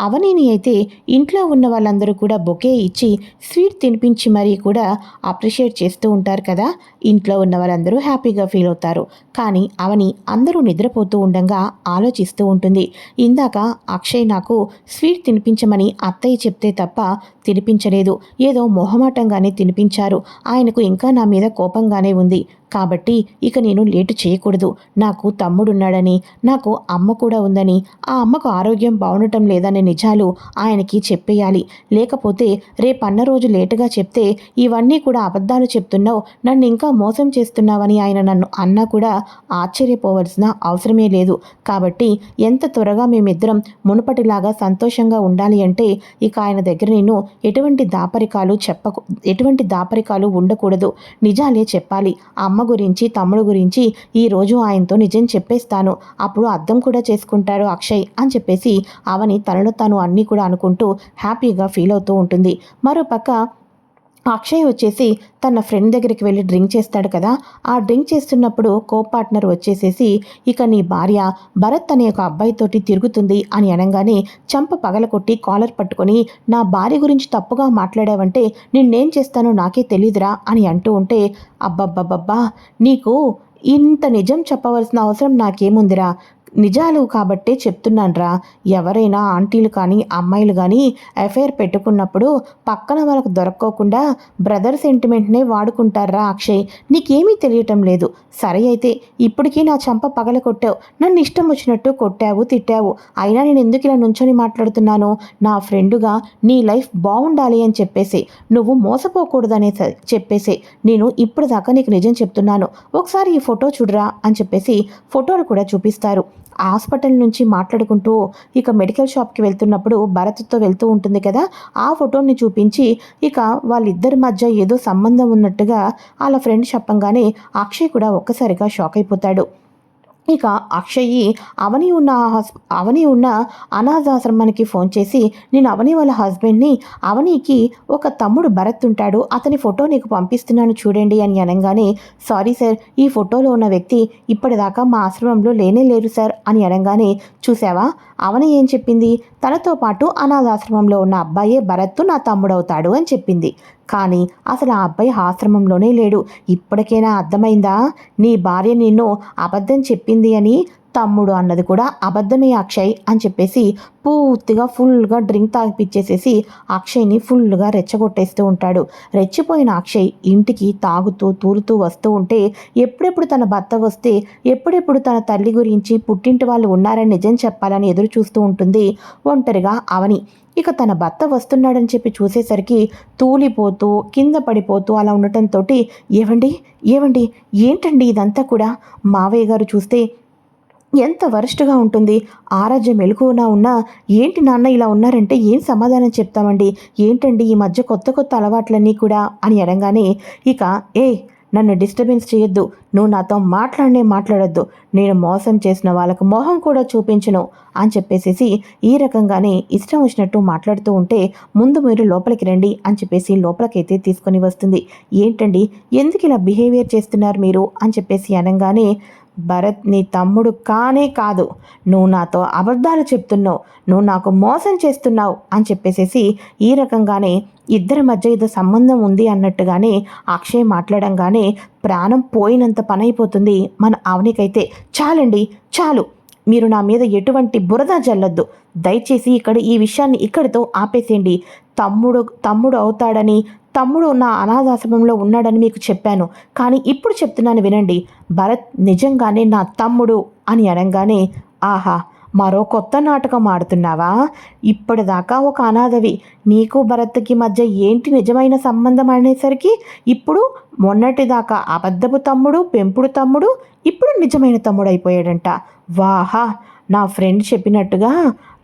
అవనిని అయితే ఇంట్లో ఉన్న వాళ్ళందరూ కూడా బొకే ఇచ్చి స్వీట్ తినిపించి మరీ కూడా అప్రిషియేట్ చేస్తూ ఉంటారు కదా. ఇంట్లో ఉన్న వాళ్ళందరూ హ్యాపీగా ఫీల్ అవుతారు. కానీ అవని అందరూ నిద్రపోతూ ఉండగా ఆలోచిస్తూ ఉంటుంది. ఇందాక అక్షయ్ నాకు స్వీట్ తినిపించమని అత్తయ్య చెప్తే తప్ప తినిపించలేదు. ఏదో మొహమాటంగానే తినిపించారు. ఆయనకు ఇంకా నా మీద కోపంగానే ఉంది. కాబట్టి ఇక నేను లేటు చేయకూడదు. నాకు తమ్ముడున్నాడని నాకు అమ్మ కూడా ఉందని ఆ అమ్మకు ఆరోగ్యం బాగుండటం లేదని నిజాలు ఆయనకి చెప్పేయాలి. లేకపోతే రేపన్న రోజు లేటుగా చెప్తే ఇవన్నీ కూడా అబద్ధాలు చెప్తున్నావు నన్ను ఇంకా మోసం చేస్తున్నావని ఆయన నన్ను అన్నా కూడా ఆశ్చర్యపోవలసిన అవసరమే లేదు. కాబట్టి ఎంత త్వరగా మేమిద్దరం మునుపటిలాగా సంతోషంగా ఉండాలి అంటే ఇక ఆయన దగ్గర నేను ఎటువంటి దాపరికాలు చెప్పకు ఎటువంటి దాపరికాలు ఉండకూడదు. నిజాలే చెప్పాలి. అమ్మ గురించి తమ్ముడు గురించి ఈరోజు ఆయనతో నిజం చెప్పేస్తాను. అప్పుడు అర్థం కూడా చేసుకుంటారు అక్షయ్ అని చెప్పేసి అవని తనలో తను అన్నీ కూడా అనుకుంటూ హ్యాపీగా ఫీల్ అవుతూ ఉంటుంది. మరోపక్క అక్షయ్ వచ్చేసి తన ఫ్రెండ్ దగ్గరికి వెళ్ళి డ్రింక్ చేస్తాడు కదా. ఆ డ్రింక్ చేస్తున్నప్పుడు కో పార్ట్నర్ వచ్చేసేసి ఇక నీ భార్య భరత్ అనే ఒక అబ్బాయితోటి తిరుగుతుంది అని అనగానే చంప పగలకొట్టి కాలర్ పట్టుకొని నా భార్య గురించి తప్పుగా మాట్లాడావంటే నిన్నేం చేస్తానో నాకే తెలీదురా అని అంటూ ఉంటే అబ్బబ్బబ్బబ్బా నీకు ఇంత నిజం చెప్పవలసిన అవసరం నాకేముందిరా? నిజాలు కాబట్టే చెప్తున్నాన్రా. ఎవరైనా ఆంటీలు కానీ అమ్మాయిలు కానీ అఫైర్ పెట్టుకున్నప్పుడు పక్కన వాళ్ళకు దొరక్కోకుండా బ్రదర్ సెంటిమెంట్నే వాడుకుంటారా అక్షయ్? నీకేమీ తెలియటం లేదు. సరే అయితే ఇప్పటికీ నా చంప పగల కొట్టావు. నన్ను ఇష్టం వచ్చినట్టు కొట్టావు తిట్టావు. అయినా నేను ఎందుకు ఇలా నుంచొని మాట్లాడుతున్నాను? నా ఫ్రెండుగా నీ లైఫ్ బాగుండాలి అని చెప్పేసి. నువ్వు మోసపోకూడదనే చెప్పేసి. నేను ఇప్పుడు దాకా నీకు నిజం చెప్తున్నాను. ఒకసారి ఈ ఫోటో చూడరా అని చెప్పేసి ఫోటోలు కూడా చూపిస్తారు. హాస్పిటల్ నుంచి మాట్లాడుకుంటూ ఇక మెడికల్ షాప్కి వెళ్తున్నప్పుడు భరత్తో వెళ్తూ ఉంటుంది కదా ఆ ఫోటోని చూపించి ఇక వాళ్ళిద్దరి మధ్య ఏదో సంబంధం ఉన్నట్టుగా వాళ్ళ ఫ్రెండ్ చెప్పంగానే అక్షయ్ కూడా ఒక్కసారిగా షాక్ అయిపోతాడు. ఇక అక్షయ్ అవని ఉన్న అవని ఉన్న అనాథాశ్రమానికి ఫోన్ చేసి నేను అవని వాళ్ళ హస్బెండ్ని అవనికి ఒక తమ్ముడు భరత్ ఉంటాడు అతని ఫోటో నీకు పంపిస్తున్నాను చూడండి అని అనగానే సారీ సార్ ఈ ఫోటోలో ఉన్న వ్యక్తి ఇప్పటిదాకా మా ఆశ్రమంలో లేనే లేరు సార్ అని అనగానే చూసావా అవని ఏం చెప్పింది? తనతో పాటు అనాథాశ్రమంలో ఉన్న అబ్బాయే భరత్ నా తమ్ముడవుతాడు అని చెప్పింది. కానీ అసలు ఆ అబ్బాయి ఆశ్రమంలోనే లేడు. ఇప్పటికైనా అర్థమైందా? నీ భార్య నిన్ను అబద్ధం చెప్పింది అని తమ్ముడు అన్నది కూడా అబద్ధమే అక్షయ్ అని చెప్పేసి పూర్తిగా ఫుల్గా డ్రింక్ తాగిపిచ్చేసేసి అక్షయ్ని ఫుల్గా రెచ్చగొట్టేస్తూ ఉంటాడు. రెచ్చిపోయిన అక్షయ్ ఇంటికి తాగుతూ తూలుతూ వస్తూ ఉంటే ఎప్పుడెప్పుడు తన భర్త వస్తే ఎప్పుడెప్పుడు తన తల్లి గురించి పుట్టింటి వాళ్ళు ఉన్నారని నిజం చెప్పాలని ఎదురు చూస్తూ ఉంటుంది. ఒంటరిగా అవని. ఇక తన భర్త వస్తున్నాడని చెప్పి చూసేసరికి తూలిపోతూ కింద పడిపోతూ అలా ఉండటంతో ఏవండి? ఏవండి? ఏంటండి ఇదంతా కూడా? మావయ్య గారు చూస్తే ఎంత వరస్ట్గా ఉంటుంది? ఆరాధ్యం మెలకువనా ఉన్నా? ఏంటి నాన్న ఇలా ఉన్నారంటే ఏం సమాధానం చెప్తామండి? ఏంటండి ఈ మధ్య కొత్త కొత్త అలవాట్లన్నీ కూడా? అని అనగానే ఇక ఏ నన్ను డిస్టర్బెన్స్ చేయొద్దు. నువ్వు నాతో మాట్లాడనే మాట్లాడొద్దు. నేను మోసం చేసిన వాళ్ళకు మొహం కూడా చూపించను. అని చెప్పేసి ఈ రకంగానే ఇష్టం వచ్చినట్టు మాట్లాడుతూ ఉంటే ముందు మీరు లోపలికి రండి అని చెప్పేసి లోపలికైతే తీసుకొని వస్తుంది. ఏంటండి? ఎందుకు ఇలా బిహేవియర్ చేస్తున్నారు మీరు? అని చెప్పేసి అనగానే భరత్ నీ తమ్ముడు కానే కాదు. నువ్వు నాతో అబద్ధాలు చెప్తున్నావు. నువ్వు నాకు మోసం చేస్తున్నావు అని చెప్పేసేసి ఈ రకంగానే ఇద్దరి మధ్య ఏదో సంబంధం ఉంది అన్నట్టుగానే అక్షయ్ మాట్లాడంగానే ప్రాణం పోయినంత పని అయిపోతుంది మన అవనికైతే చాలండి చాలు. మీరు నా మీద ఎటువంటి బురద జల్లొద్దు. దయచేసి ఇక్కడ ఈ విషయాన్ని ఇక్కడితో ఆపేసేయండి. తమ్ముడు తమ్ముడు అవుతాడని తమ్ముడు నా అనాథాశ్రమంలో ఉన్నాడని మీకు చెప్పాను. కానీ ఇప్పుడు చెప్తున్నాను వినండి. భరత్ నిజంగానే నా తమ్ముడు అని అనగానే ఆహా మరో కొత్త నాటకం ఆడుతున్నావా? ఇప్పటిదాకా ఒక అనాథవి. నీకు భరత్కి మధ్య ఏంటి నిజమైన సంబంధం అనేసరికి ఇప్పుడు మొన్నటిదాకా అబద్ధపు తమ్ముడు పెంపుడు తమ్ముడు ఇప్పుడు నిజమైన తమ్ముడు అయిపోయాడంట. వాహా నా ఫ్రెండ్ చెప్పినట్టుగా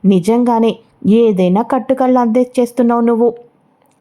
నిజంగానే ఏదైనా కట్టుకళ్ళు అందే చేస్తున్నావు నువ్వు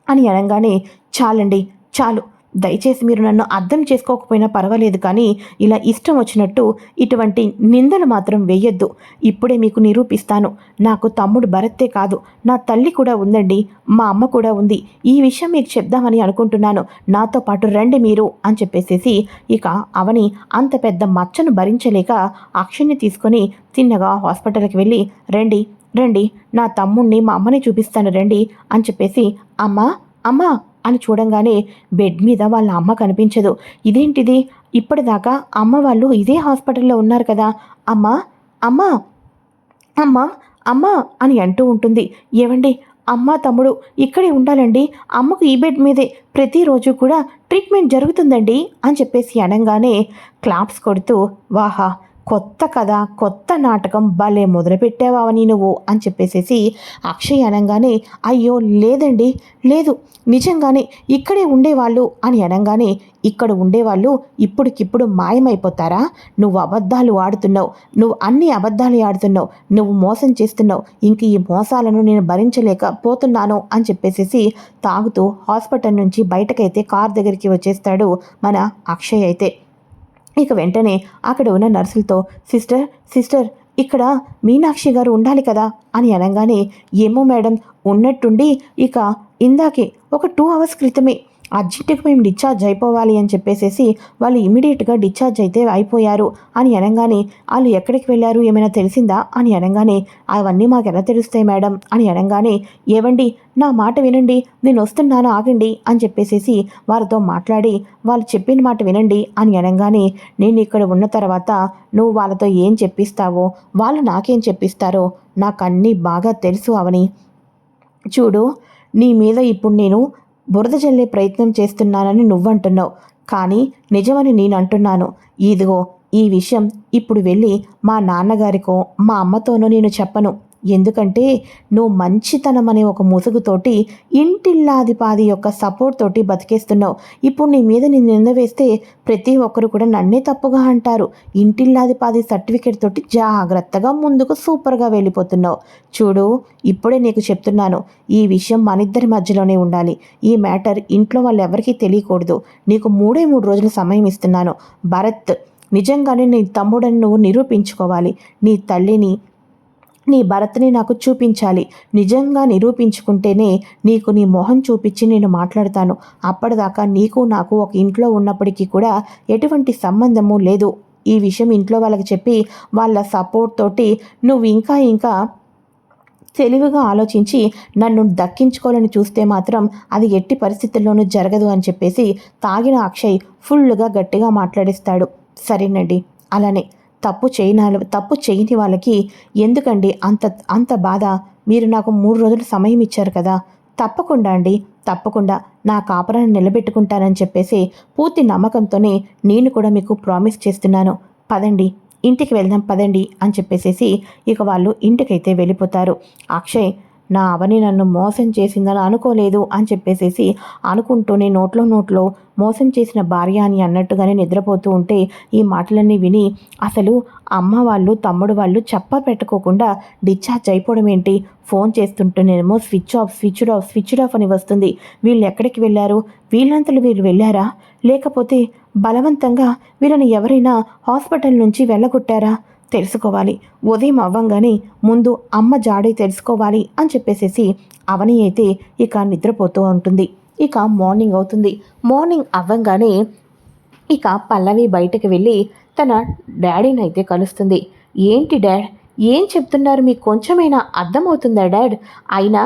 అని అనగానే చాలండి చాలు. దయచేసి మీరు నన్ను అర్థం చేసుకోకపోయినా పర్వాలేదు కానీ ఇలా ఇష్టం వచ్చినట్టు ఇటువంటి నిందలు మాత్రం వేయొద్దు. ఇప్పుడే మీకు నిరూపిస్తాను. నాకు తమ్ముడు భరత్తే కాదు. నా తల్లి కూడా ఉందండి. మా అమ్మ కూడా ఉంది. ఈ విషయం మీకు చెప్దామని అనుకుంటున్నాను. నాతో పాటు రండి మీరు అని చెప్పేసేసి ఇక అవని అంత పెద్ద మచ్చను భరించలేక అక్షయ్ని తీసుకొని తిన్నగా హాస్పిటల్కి వెళ్ళి రండి రండి నా తమ్ముణ్ణి మా అమ్మని చూపిస్తాను రండి అని చెప్పేసి అమ్మా అమ్మా అని చూడంగానే బెడ్ మీద వాళ్ళ అమ్మ కనిపించదు. ఇదేంటిది? ఇప్పటిదాకా అమ్మ వాళ్ళు ఇదే హాస్పిటల్లో ఉన్నారు కదా. అమ్మ అమ్మ అమ్మ అమ్మ అని అంటూ ఉంటుంది. ఏవండి? అమ్మ తమ్ముడు ఇక్కడే ఉండాలండి. అమ్మకు ఈ బెడ్ మీదే ప్రతిరోజు కూడా ట్రీట్మెంట్ జరుగుతుందండి అని చెప్పేసి అనగానే క్లాప్స్ కొడుతూ వాహా కొత్త కథ కొత్త నాటకం భలే మొదలుపెట్టావని నువ్వు? అని చెప్పేసేసి అక్షయ్ అనగానే అయ్యో లేదండి లేదు. నిజంగానే ఇక్కడే ఉండేవాళ్ళు అని అనగానే ఇక్కడ ఉండేవాళ్ళు ఇప్పటికిప్పుడు మాయమైపోతారా? నువ్వు అబద్ధాలు ఆడుతున్నావు. నువ్వు అన్ని అబద్ధాలు ఆడుతున్నావు. నువ్వు మోసం చేస్తున్నావు. ఇంక ఈ మోసాలను నేను భరించలేకపోతున్నాను అని చెప్పేసేసి తాగుతూ హాస్పిటల్ నుంచి బయటకైతే కార్ దగ్గరికి వచ్చేస్తాడు మన అక్షయ్ అయితే. ఇక వెంటనే అక్కడ ఉన్న నర్సులతో సిస్టర్ సిస్టర్ ఇక్కడ మీనాక్షి గారు ఉండాలి కదా? అని అనగానే ఏమో మేడం ఉన్నట్టుండి ఇక ఇందాకే ఒక టూ అవర్స్ క్రితమే అర్జెంటుగా మేము డిశ్చార్జ్ అయిపోవాలి అని చెప్పేసేసి వాళ్ళు ఇమీడియట్గా డిశ్చార్జ్ అయితే అయిపోయారు అని అనగానే వాళ్ళు ఎక్కడికి వెళ్ళారు? ఏమైనా తెలిసిందా? అని అనగానే అవన్నీ మాకు ఎలా తెలుస్తాయి మేడం? అని అనగానే ఏవండి? నా మాట వినండి. నేను వస్తున్నాను ఆగండి. అని చెప్పేసేసి వారితో మాట్లాడి వాళ్ళు చెప్పిన మాట వినండి. అని అనగానే నేను ఇక్కడ ఉన్న తర్వాత నువ్వు వాళ్ళతో ఏం చెప్పిస్తావో వాళ్ళు నాకేం చెప్పిస్తారో నాకు అన్నీ బాగా తెలుసు అవని. చూడు నీ మీద ఇప్పుడు నేను బురద జల్లే ప్రయత్నం చేస్తున్నానని నువ్వంటున్నావు. కానీ నిజమని నేను అంటున్నాను ఇదిగో ఈ విషయం ఇప్పుడు వెళ్ళి మా నాన్నగారికో మా అమ్మతోనో నేను చెప్పను. ఎందుకంటే నువ్వు మంచితనం అనే ఒక ముసుగుతోటి ఇంటిల్లాదిపాది యొక్క సపోర్ట్ తోటి బతికేస్తున్నావు. ఇప్పుడు నీ మీద నేను నింద వేస్తే ప్రతి ఒక్కరు కూడా నన్నే తప్పుగా అంటారు. ఇంటిల్లాదిపాది సర్టిఫికేట్ తోటి జాగ్రత్తగా ముందుకు సూపర్గా వెళ్ళిపోతున్నావు. చూడు ఇప్పుడే నీకు చెప్తున్నాను ఈ విషయం మనిద్దరి మధ్యలోనే ఉండాలి. ఈ మ్యాటర్ ఇంట్లో వాళ్ళు ఎవరికీ తెలియకూడదు. నీకు మూడే మూడు రోజులు సమయం ఇస్తున్నాను. భరత్ నిజంగానే నీ తమ్ముడని నువ్వు నిరూపించుకోవాలి. నీ తల్లిని నీ భరత్ని నాకు చూపించాలి. నిజంగా నిరూపించుకుంటేనే నీకు నీ మొహం చూపించి నేను మాట్లాడతాను. అప్పటిదాకా నీకు నాకు ఒక ఇంట్లో ఉన్నప్పటికీ కూడా ఎటువంటి సంబంధము లేదు. ఈ విషయం ఇంట్లో వాళ్ళకి చెప్పి వాళ్ళ సపోర్ట్ తోటి నువ్వు ఇంకా ఇంకా తెలివిగా ఆలోచించి నన్ను దక్కించుకోవాలని చూస్తే మాత్రం అది ఎట్టి పరిస్థితుల్లోనూ జరగదు అని చెప్పేసి తాగిన అక్షయ్ ఫుల్గా గట్టిగా మాట్లాడిస్తాడు. సరేనండి. అలానే. తప్పు చేయని తప్పు చేయని వాళ్ళకి ఎందుకండి అంత అంత బాధ? మీరు నాకు మూడు రోజులు సమయం ఇచ్చారు కదా. తప్పకుండా అండి. తప్పకుండా. నా కాపురాన్ని నిలబెట్టుకుంటానని చెప్పేసి పూర్తి నమ్మకంతోనే నేను కూడా మీకు ప్రామిస్ చేస్తున్నాను. పదండి. ఇంటికి వెళ్దాం పదండి అని చెప్పేసేసి ఇక వాళ్ళు ఇంటికైతే వెళ్ళిపోతారు. అక్షయ్ నా అవని నన్ను మోసం చేసిందని అనుకోలేదు అని చెప్పేసేసి అనుకుంటూనే నోట్లో నోట్లో మోసం చేసిన భార్య అని అన్నట్టుగానే నిద్రపోతూ ఉంటే ఈ మాటలన్నీ విని అసలు అమ్మ వాళ్ళు తమ్ముడు వాళ్ళు చెప్ప పెట్టుకోకుండా డిశ్చార్జ్ అయిపోవడం ఏంటి? Phone చేస్తుంటేనేమో switch off switched off switch off అని వస్తుంది. వీళ్ళు ఎక్కడికి వెళ్ళారు? వీళ్ళంతలు వీళ్ళు వెళ్ళారా? లేకపోతే బలవంతంగా వీళ్ళని ఎవరైనా హాస్పిటల్ నుంచి వెళ్ళగొట్టారా? తెలుసుకోవాలి. ఉదయం అవ్వంగానే ముందు అమ్మ జాడే తెలుసుకోవాలి అని చెప్పేసేసి అవని అయితే ఇక నిద్రపోతూ ఉంటుంది. ఇక మార్నింగ్ అవుతుంది. మార్నింగ్ అవ్వంగానే ఇక పల్లవి బయటకు వెళ్ళి తన డాడీని అయితే కలుస్తుంది. ఏంటి డాడ్? ఏం చెప్తున్నారు? మీకు కొంచెమైనా అర్థమవుతుందా డాడ్? అయినా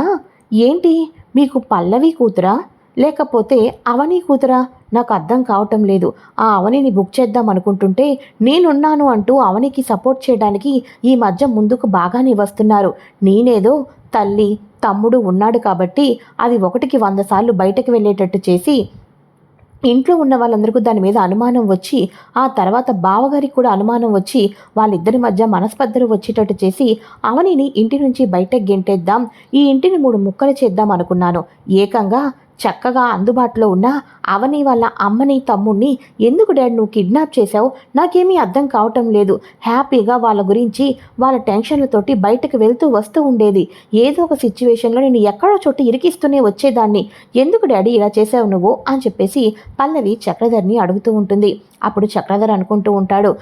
ఏంటి? మీకు పల్లవి కూతురా? లేకపోతే అవని కూతురా? నాకు అర్థం కావటం లేదు. ఆ అవనిని బుక్ చేద్దాం అనుకుంటుంటే నేనున్నాను అంటూ అవనికి సపోర్ట్ చేయడానికి ఈ మధ్య ముందుకు బాగానే వస్తున్నారు. నేనేదో తల్లి తమ్ముడు ఉన్నాడు కాబట్టి అది ఒకటికి వంద సార్లు బయటకు వెళ్ళేటట్టు చేసి ఇంట్లో ఉన్న వాళ్ళందరికీ దాని మీద అనుమానం వచ్చి ఆ తర్వాత బావగారికి కూడా అనుమానం వచ్చి వాళ్ళిద్దరి మధ్య మనస్పర్ధలు వచ్చేటట్టు చేసి అవనిని ఇంటి నుంచి బయటకు గెంటేద్దాం ఈ ఇంటిని మూడు ముక్కలు చేద్దాం అనుకున్నాను. ఏకంగా చక్కగా అందుబాటులో ఉన్న అవని వాళ్ళ అమ్మని తమ్ముణ్ణి ఎందుకు డాడ్ నువ్వు కిడ్నాప్ చేశావు? నాకేమీ అర్థం కావటం లేదు. హ్యాపీగా వాళ్ళ గురించి వాళ్ళ టెన్షన్లతోటి బయటకు వెళ్తూ వస్తూ ఉండేది. ఏదో ఒక సిచ్యువేషన్లో నేను ఎక్కడో చోటు ఇరికిస్తూనే వచ్చేదాన్ని. ఎందుకు డాడీ ఇలా చేసావు నువ్వు? అని చెప్పేసి పల్లవి చక్రధర్ని అడుగుతూ ఉంటుంది. అప్పుడు చక్రధర్ అనుకుంటూ ఉంటాడు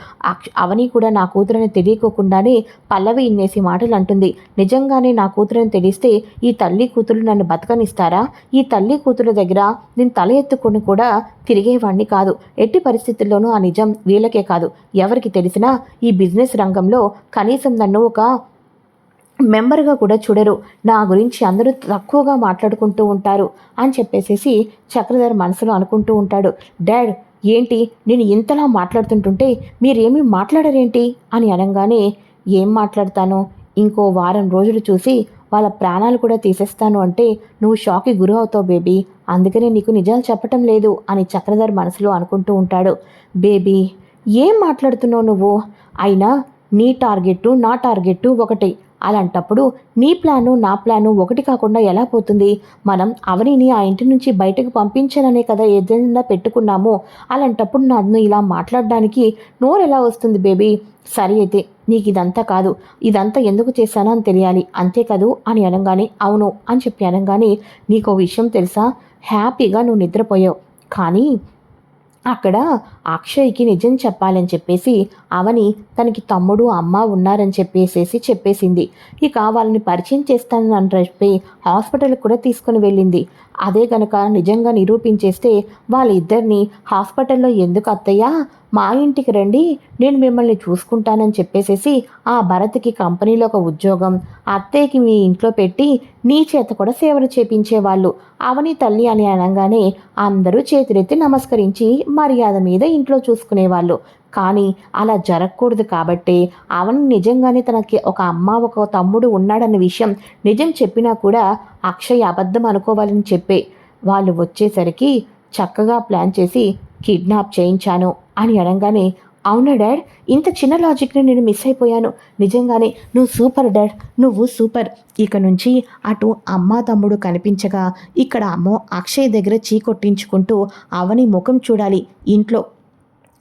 అవని కూడా నా కూతురని తెలియకోకుండానే పల్లవి ఇన్నేసి మాటలు అంటుంది. నిజంగానే నా కూతురని తెలిస్తే ఈ తల్లి కూతురు నన్ను బతకనిస్తారా? ఈ తల్లి కూతురు దగ్గర నేను తల ఎత్తుకొని కూడా తిరిగేవాణ్ణి కాదు. ఎట్టి పరిస్థితుల్లోనూ ఆ నిజం వీళ్ళకే కాదు. ఎవరికి తెలిసినా ఈ బిజినెస్ రంగంలో కనీసం నన్ను ఒక మెంబర్గా కూడా చూడరు. నా గురించి అందరూ తక్కువగా మాట్లాడుకుంటూ ఉంటారు అని చెప్పేసేసి చక్రధర్ మనసులో అనుకుంటూ ఉంటాడు. డాడ్ ఏంటి? నేను ఇంతలా మాట్లాడుతుంటుంటే మీరేమీ మాట్లాడరేంటి? అని అనగానే ఏం మాట్లాడతాను? ఇంకో వారం రోజులు చూసి వాళ్ళ ప్రాణాలు కూడా తీసేస్తాను అంటే నువ్వు షాక్కి గురి అవుతావు బేబీ. అందుకనే నీకు నిజాలు చెప్పటం లేదు అని చక్రధర్ మనసులో అనుకుంటూ ఉంటాడు. బేబీ ఏం మాట్లాడుతున్నావు నువ్వు? అయినా నీ టార్గెట్ నా టార్గెట్ ఒకటే. అలాంటప్పుడు నీ ప్లాను నా ప్లాను ఒకటి కాకుండా ఎలా పోతుంది? మనం అవనిని ఆ ఇంటి నుంచి బయటకు పంపించాలనే కదా ఏదైనా పెట్టుకున్నామో. అలాంటప్పుడు నన్ను ఇలా మాట్లాడడానికి నోరు ఎలా వస్తుంది బేబీ? సరే అయితే నీకు ఇదంతా కాదు. ఇదంతా ఎందుకు చేశానో అని తెలియాలి. అంతే కదూ? అని అనగానే అవును అని చెప్పి అనగానే నీకో విషయం తెలుసా? హ్యాపీగా నువ్వు నిద్రపోయావు. కానీ అక్కడ అక్షయ్కి నిజం చెప్పాలని చెప్పేసి అవని తనకి తమ్ముడు అమ్మ ఉన్నారని చెప్పేసేసి చెప్పేసింది. ఇక వాళ్ళని పరిచయం చేస్తానని చెప్పి హాస్పిటల్కి కూడా తీసుకుని వెళ్ళింది. అదే గనక నిజంగా నిరూపించేస్తే వాళ్ళిద్దరిని హాస్పిటల్లో ఎందుకు అత్తయ్యా? మా ఇంటికి రండి నేను మిమ్మల్ని చూసుకుంటానని చెప్పేసేసి ఆ భరత్కి కంపెనీలో ఒక ఉద్యోగం అత్తయ్యకి మీ ఇంట్లో పెట్టి నీ చేత కూడా సేవలు చేపించేవాళ్ళు. అవని తల్లి అని అనగానే అందరూ చేతులెత్తి నమస్కరించి మర్యాద మీద ఇంట్లో చూసుకునేవాళ్ళు. కానీ అలా జరగకూడదు కాబట్టి అవని నిజంగానే తనకి ఒక అమ్మ ఒక తమ్ముడు ఉన్నాడన్న విషయం నిజం చెప్పినా కూడా అక్షయ్ అబద్ధం అనుకోవాలని చెప్పే. వాళ్ళు వచ్చేసరికి చక్కగా ప్లాన్ చేసి కిడ్నాప్ చేయించాను అని అనగానే అవునా డాడ్? ఇంత చిన్న లాజిక్ని నేను మిస్ అయిపోయాను. నిజంగానే నువ్వు సూపర్ డాడ్. నువ్వు సూపర్. ఇక నుంచి అటు అమ్మ తమ్ముడు కనిపించగా ఇక్కడ అమ్మో అక్షయ్ దగ్గర చీ కొట్టించుకుంటూ అవని ముఖం చూడాలి. ఇంట్లో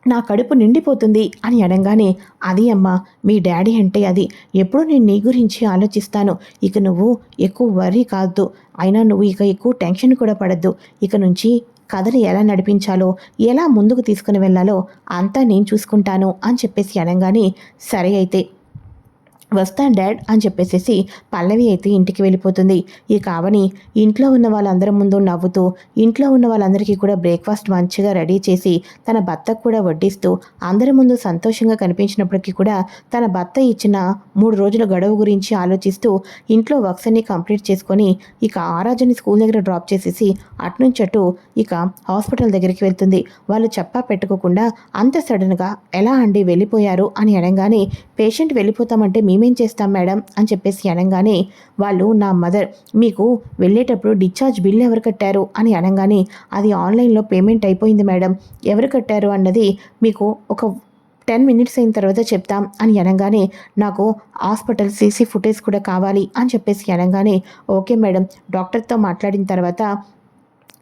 నా కడుపు నిండిపోతుంది అని అనగానే అది అమ్మా మీ డాడీ అంటే అది. ఎప్పుడు నేను నీ గురించి ఆలోచిస్తాను. ఇక నువ్వు ఎక్కువ వర్రీ కాదు అయినా నువ్వు ఇక ఎక్కువ టెన్షన్ కూడా పడద్దు. ఇక నుంచి కథని ఎలా నడిపించాలో ఎలా ముందుకు తీసుకుని వెళ్ళాలో అంతా నేను చూసుకుంటాను అని చెప్పేసి అనగానే సరే అయితే. వస్తాను డాడ్ అని చెప్పేసేసి పల్లవి అయితే ఇంటికి వెళ్ళిపోతుంది. ఈ కావని ఇంట్లో ఉన్న వాళ్ళందరి ముందు నవ్వుతూ ఇంట్లో ఉన్న వాళ్ళందరికీ కూడా బ్రేక్ఫాస్ట్ మంచిగా రెడీ చేసి తన భర్తకు కూడా వడ్డిస్తూ అందరి ముందు సంతోషంగా కనిపించినప్పటికీ కూడా తన భర్త ఇచ్చిన మూడు రోజుల గడువు గురించి ఆలోచిస్తూ ఇంట్లో వర్క్స్ అన్ని కంప్లీట్ చేసుకొని ఇక ఆరాజుని స్కూల్ దగ్గర డ్రాప్ చేసేసి అటునుంచి అటు ఇక హాస్పిటల్ దగ్గరికి వెళ్తుంది. వాళ్ళు చెప్పా పెట్టుకోకుండా అంత సడన్గా ఎలా అండి వెళ్ళిపోయారు అని అనగానే పేషెంట్ వెళ్ళిపోతామంటే మేము చేస్తాం మేడం? అని చెప్పేసి అనగానే వాళ్ళు నా మదర్ మీకు వెళ్ళేటప్పుడు డిశ్చార్జ్ బిల్ ఎవరు కట్టారు? అని అనగానే అది ఆన్లైన్లో పేమెంట్ అయిపోయింది మేడం. ఎవరు కట్టారు? అన్నది మీకు ఒక టెన్ మినిట్స్ అయిన తర్వాత చెప్తాం అని అనగానే నాకు హాస్పిటల్ సీసీ ఫుటేజ్ కూడా కావాలి అని చెప్పేసి అనగానే ఓకే మేడం. డాక్టర్తో మాట్లాడిన తర్వాత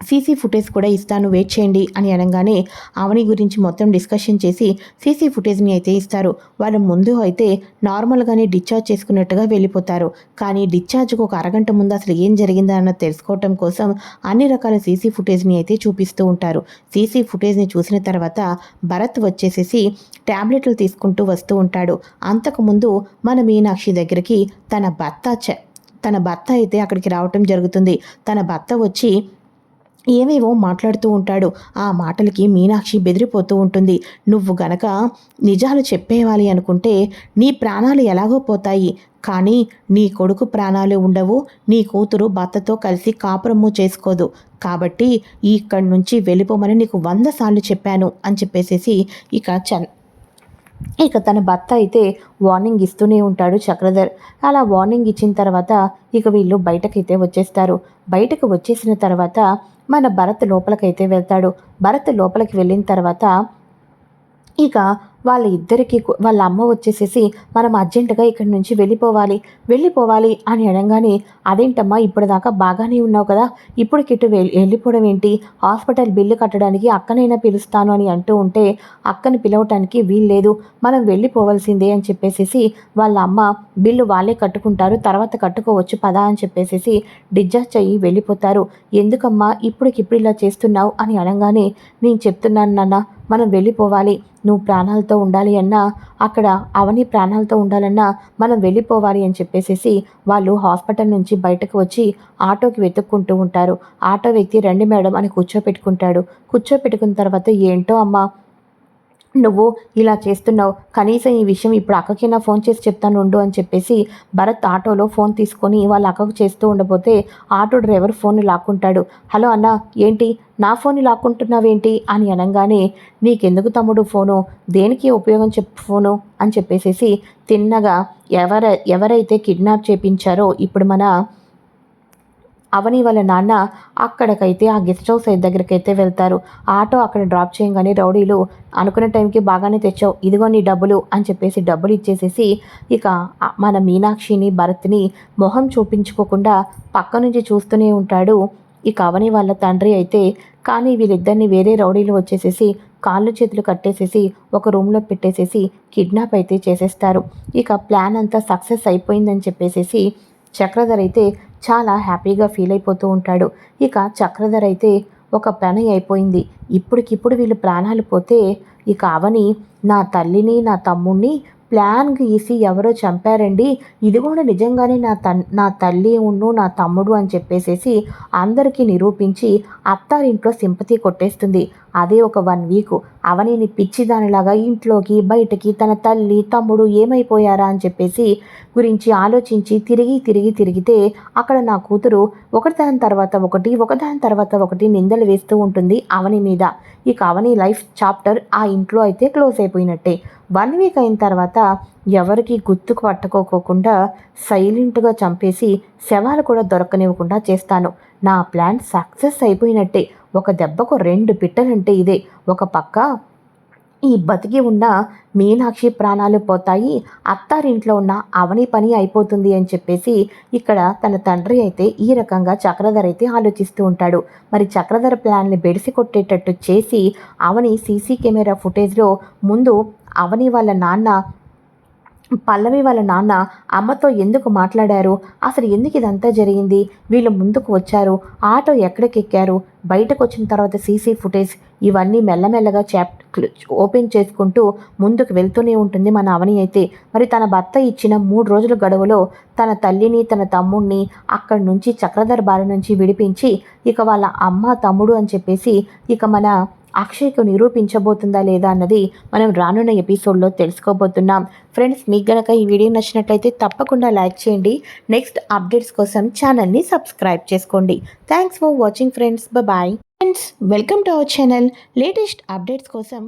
సీసీ ఫుటేజ్ కూడా ఇస్తాను వెయిట్ చేయండి అని అనగానే ఆవని గురించి మొత్తం డిస్కషన్ చేసి సీసీ ఫుటేజ్ని అయితే ఇస్తారు. వాళ్ళు ముందు అయితే నార్మల్గానే డిశ్చార్జ్ చేసుకున్నట్టుగా వెళ్ళిపోతారు. కానీ డిశ్చార్జ్కి ఒక అరగంట ముందు అసలు ఏం జరిగిందో తెలుసుకోవటం కోసం అన్ని రకాల సీసీ ఫుటేజ్ని అయితే చూపిస్తూ ఉంటారు. సీసీ ఫుటేజ్ని చూసిన తర్వాత భరత్ వచ్చేసేసి ట్యాబ్లెట్లు తీసుకుంటూ వస్తూ ఉంటాడు. అంతకుముందు మన మీనాక్షి దగ్గరికి తన భర్త చ- తన భర్త అయితే అక్కడికి రావటం జరుగుతుంది. తన భర్త వచ్చి ఏవేవో మాట్లాడుతూ ఉంటాడు. ఆ మాటలకి మీనాక్షి బెదిరిపోతూ ఉంటుంది. నువ్వు గనక నిజాలు చెప్పేవాలి అనుకుంటే నీ ప్రాణాలు ఎలాగో పోతాయి. కానీ నీ కొడుకు ప్రాణాలు ఉండవు. నీ కూతురు భర్తతో కలిసి కాపురము చేసుకోదు. కాబట్టి ఇక్కడి నుంచి వెళ్ళిపోమని నీకు వంద సార్లు చెప్పాను అని చెప్పేసేసి ఇక చన్ ఇక తన భర్త అయితే వార్నింగ్ ఇస్తూనే ఉంటాడు చక్రధర్. అలా వార్నింగ్ ఇచ్చిన తర్వాత ఇక వీళ్ళు బయటకైతే వచ్చేస్తారు. బయటకు వచ్చేసిన తర్వాత మన భరత్ లోపలికైతే వెళ్తాడు. భరత్ లోపలికి వెళ్ళిన తర్వాత ఇక వాళ్ళ ఇద్దరికి వాళ్ళ అమ్మ వచ్చేసేసి మనం అర్జెంటుగా ఇక్కడి నుంచి వెళ్ళిపోవాలి వెళ్ళిపోవాలి అని అనగానే అదేంటమ్మా ఇప్పటిదాకా బాగానే ఉన్నావు కదా ఇప్పుడు కిట్టు వెళ్ళి వెళ్ళిపోవడం ఏంటి? హాస్పిటల్ బిల్లు కట్టడానికి అక్కనైనా పిలుస్తాను అని అంటూ ఉంటే అక్కని పిలవటానికి వీల్లేదు మనం వెళ్ళిపోవాల్సిందే అని చెప్పేసేసి వాళ్ళ అమ్మ బిల్లు వాళ్ళే కట్టుకుంటారు తర్వాత కట్టుకోవచ్చు పదా అని చెప్పేసేసి డిశ్చార్జ్ అయ్యి వెళ్ళిపోతారు. ఎందుకమ్మా ఇప్పటికిప్పుడు ఇలా చేస్తున్నావు అని అనగానే నేను చెప్తున్నాను నాన్న మనం వెళ్ళిపోవాలి. నువ్వు ప్రాణాలతో ఉండాలి అన్నా అక్కడ అవని ప్రాణాలతో ఉండాలన్నా మనం వెళ్ళిపోవాలి అని చెప్పేసేసి వాళ్ళు హాస్పిటల్ నుంచి బయటకు వచ్చి ఆటోకి వెతుక్కుంటూ ఉంటారు. ఆటో వ్యక్తి రండి మేడం అని కూర్చోపెట్టుకుంటాడు. కూర్చోపెట్టుకున్న తర్వాత ఏంటో అమ్మా నువ్వు ఇలా చేస్తున్నావు. కనీసం ఈ విషయం ఇప్పుడు అక్కకైనా ఫోన్ చేసి చెప్తాను ఉండు అని చెప్పేసి భరత్ ఆటోలో ఫోన్ తీసుకొని వాళ్ళ అక్కకు చేస్తూ ఉండబోతే ఆటో డ్రైవర్ ఫోన్ లాక్కుంటాడు. హలో అన్న ఏంటి? నా ఫోన్ లాక్కుంటున్నావేంటి? అని అనగానే నీకెందుకు తమ్ముడు ఫోను? దేనికి ఉపయోగం చెప్పు ఫోను? అని చెప్పేసేసి తిన్నగా ఎవర ఎవరైతే కిడ్నాప్ చేపించారో ఇప్పుడు మన అవని వాళ్ళ నాన్న అక్కడికైతే ఆ గెస్ట్ హౌస్ దగ్గరికి అయితే వెళ్తారు. ఆటో అక్కడ డ్రాప్ చేయగానే రౌడీలు అనుకున్న టైంకి బాగానే తెచ్చావు ఇదిగో నీ డబ్బులు అని చెప్పేసి డబ్బులు ఇచ్చేసేసి ఇక మన మీనాక్షిని భరత్ని మొహం చూపించుకోకుండా పక్క నుంచి చూస్తూనే ఉంటాడు. ఇక అవని వాళ్ళ తండ్రి అయితే కానీ వీళ్ళిద్దరిని వేరే రౌడీలు వచ్చేసేసి కాళ్ళు చేతులు కట్టేసేసి ఒక రూమ్లో పెట్టేసేసి కిడ్నాప్ అయితే చేసేస్తారు. ఇక ప్లాన్ అంతా సక్సెస్ అయిపోయిందని చెప్పేసేసి చక్రధర్ అయితే చాలా హ్యాపీగా ఫీల్ అయిపోతూ ఉంటాడు. ఇక చక్రధర్ అయితే ఒక పని అయిపోయింది. ఇప్పటికిప్పుడు వీళ్ళు ప్రాణాలు పోతే ఇక అవని నా తల్లిని నా తమ్ముణ్ణి ప్లాన్ గీసి ఎవరో చంపారండి. ఇది కూడా నిజంగానే నా తన్ నా తల్లి ఉన్ను నా తమ్ముడు అని చెప్పేసేసి అందరికీ నిరూపించి అత్తారింట్లో సింపతి కొట్టేస్తుంది. అదే ఒక వన్ వీక్. అవనిని పిచ్చిదానిలాగా ఇంట్లోకి బయటకి తన తల్లి తమ్ముడు ఏమైపోయారా అని చెప్పేసి గురించి ఆలోచించి తిరిగి తిరిగి తిరిగితే అక్కడ నా కూతురు ఒకదాని తర్వాత ఒకటి ఒకదాని తర్వాత ఒకటి నిందలు వేస్తూ ఉంటుంది అవని మీద. ఇక అవని లైఫ్ చాప్టర్ ఆ ఇంట్లో అయితే క్లోజ్ అయిపోయినట్టే. వన్ వీక్ అయిన తర్వాత ఎవరికి గుర్తుకు పట్టుకోకోకుండా సైలెంట్గా చంపేసి శవాలు కూడా దొరకనివ్వకుండా చేస్తాను. నా ప్లాన్ సక్సెస్ అయిపోయినట్టే. ఒక దెబ్బకు రెండు పిట్టలంటే ఇదే. ఒక పక్క ఈ బతికి ఉన్న మీనాక్షి ప్రాణాలు పోతాయి. అత్తారింట్లో ఉన్న అవని పని అయిపోతుంది అని చెప్పేసి ఇక్కడ తన తండ్రి అయితే ఈ రకంగా చక్రధర అయితే ఆలోచిస్తూ ఉంటాడు. మరి చక్రధర ప్లాన్ని బెడిసి కొట్టేటట్టు చేసి అవని సీసీ కెమెరా ఫుటేజ్లో ముందు అవని వాళ్ళ నాన్న పల్లవి వాళ్ళ నాన్న అమ్మతో ఎందుకు మాట్లాడారు? అసలు ఎందుకు ఇదంతా జరిగింది? వీళ్ళు ముందుకు వచ్చారు. ఆటో ఎక్కడికెక్కారు? బయటకు వచ్చిన తర్వాత సీసీ ఫుటేజ్ ఇవన్నీ మెల్లమెల్లగా చాప్ ఓపెన్ చేసుకుంటూ ముందుకు వెళ్తూనే ఉంటుంది మన అవని అయితే. మరి తన భర్త ఇచ్చిన మూడు రోజుల గడువులో తన తల్లిని తన తమ్ముడిని అక్కడి నుంచి చక్రధర్ బారి నుంచి విడిపించి ఇక వాళ్ళ అమ్మ తమ్ముడు అని చెప్పేసి ఇక మన అక్షయ్కు నిరూపించబోతుందా లేదా అన్నది మనం రానున్న ఎపిసోడ్లో తెలుసుకోబోతున్నాం. ఫ్రెండ్స్ మీకు గనక ఈ వీడియో నచ్చినట్లయితే తప్పకుండా లైక్ చేయండి. నెక్స్ట్ అప్డేట్స్ కోసం ఛానల్ని సబ్స్క్రైబ్ చేసుకోండి. Thanks for watching friends. Bye friends welcome to our channel. Latest updates కోసం